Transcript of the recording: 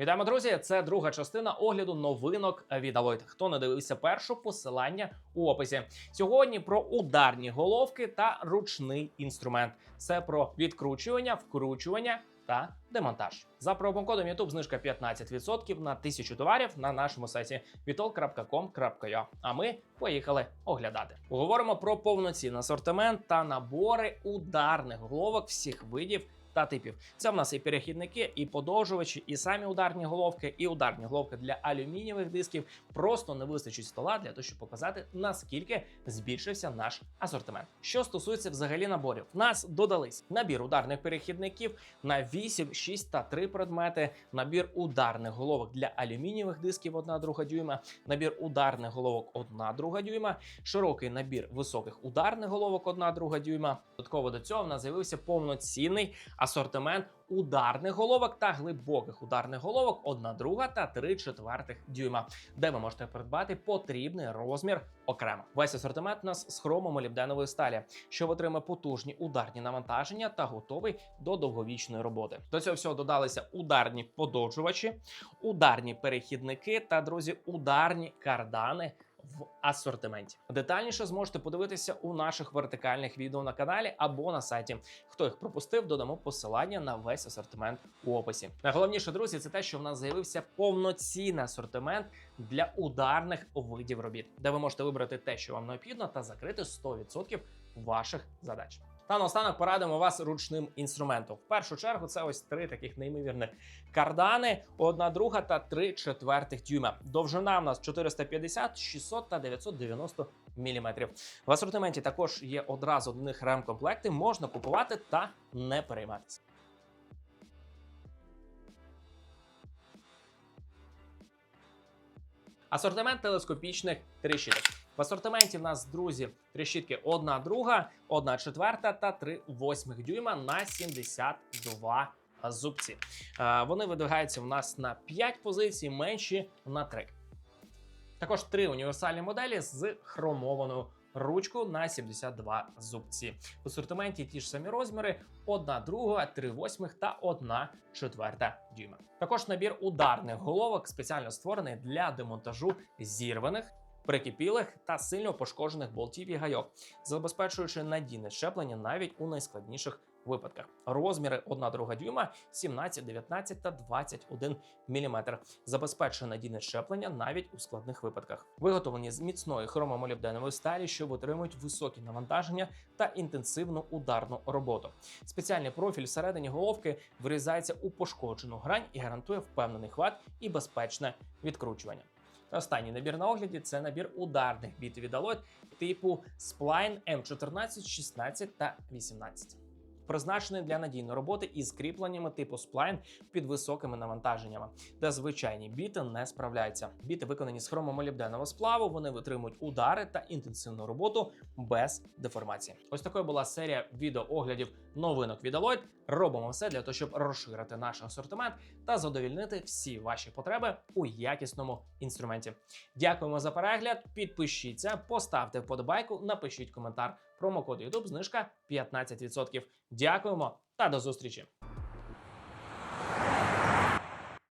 Вітаємо, друзі! Це друга частина огляду новинок від Aloyd. Хто не дивився першу посилання у описі. Сьогодні про ударні головки та ручний інструмент. Це про відкручування, вкручування та демонтаж. За промокодом YouTube знижка 15% на 1000 товарів на нашому сайті vitol.com.ua. А ми поїхали оглядати. Поговоримо про повноцінний асортимент та набори ударних головок всіх видів та типів. Це в нас і перехідники, і подовжувачі, і самі ударні головки, і ударні головки для алюмінієвих дисків. Просто не вистачить стола для того, щоб показати наскільки збільшився наш асортимент. Що стосується взагалі наборів, в нас додались набір ударних перехідників на 8, 6 та 3 предмети, набір ударних головок для алюмінієвих дисків 1 друга дюйма, набір ударних головок 1 друга дюйма, широкий набір високих ударних головок 1 друга дюйма. Додатково до цього в нас з'явився повноцінний асортимент ударних головок та глибоких ударних головок 1 друга та 3 четвертих дюйма, де ви можете придбати потрібний розмір окремо. Весь асортимент у нас з хромомолібденової сталі, що отримає потужні ударні навантаження та готовий до довговічної роботи. До цього всього додалися ударні подовжувачі, ударні перехідники та друзі, ударні кардани в асортименті. Детальніше зможете подивитися у наших вертикальних відео на каналі або на сайті. Хто їх пропустив, додамо посилання на весь асортимент у описі. Найголовніше, друзі, це те, що в нас з'явився повноцінний асортимент для ударних видів робіт, де ви можете вибрати те, що вам необхідно, та закрити 100% ваших задач. Та наостанок порадимо вас ручним інструментом. В першу чергу це ось три таких неймовірних кардани, одна друга та три четвертих дюйма. Довжина в нас 450, 600 та 990 мм. В асортименті також є одразу до них ремкомплекти, можна купувати та не перейматися. Асортимент телескопічних тріщиток. В асортименті в нас, друзі, тріщітки 1 друга, 1 четверта та 3 восьмих дюйма на 72 зубці. Е, Вони видвигаються в нас на 5 позицій, менші на 3. Також три універсальні моделі з хромованою ручкою на 72 зубці. В асортименті ті ж самі розміри: 1 друга, 3 восьмих та 1 четверта дюйма. Також набір ударних головок спеціально створений для демонтажу зірваних. Прикипілих та сильно пошкоджених болтів і гайок, забезпечуючи надійне щеплення навіть у найскладніших випадках. Розміри 1 друга дюйма, 17, 19 та 21 мм. Забезпечує надійне щеплення навіть у складних випадках. Виготовлені з міцної хромомолібденової сталі, що витримують високі навантаження та інтенсивну ударну роботу. Спеціальний профіль всередині головки вирізається у пошкоджену грань і гарантує впевнений хват і безпечне відкручування. Та Останній набір на огляді це набір ударних біт від Alloyd типу Spline M14, 16 та 18. Призначений для надійної роботи із кріпленнями типу Spline під високими навантаженнями, де звичайні біти не справляються. Біти виконані з хромомолібденового сплаву, вони витримують удари та інтенсивну роботу без деформації. Ось такою була серія відеооглядів новинок від Alloyd. Робимо все для того, щоб розширити наш асортимент та задовільнити всі ваші потреби у якісному інструменті. Дякуємо за перегляд. Підпишіться, поставте вподобайку, напишіть коментар. Промокод YouTube знижка 15%. Дякуємо та до зустрічі!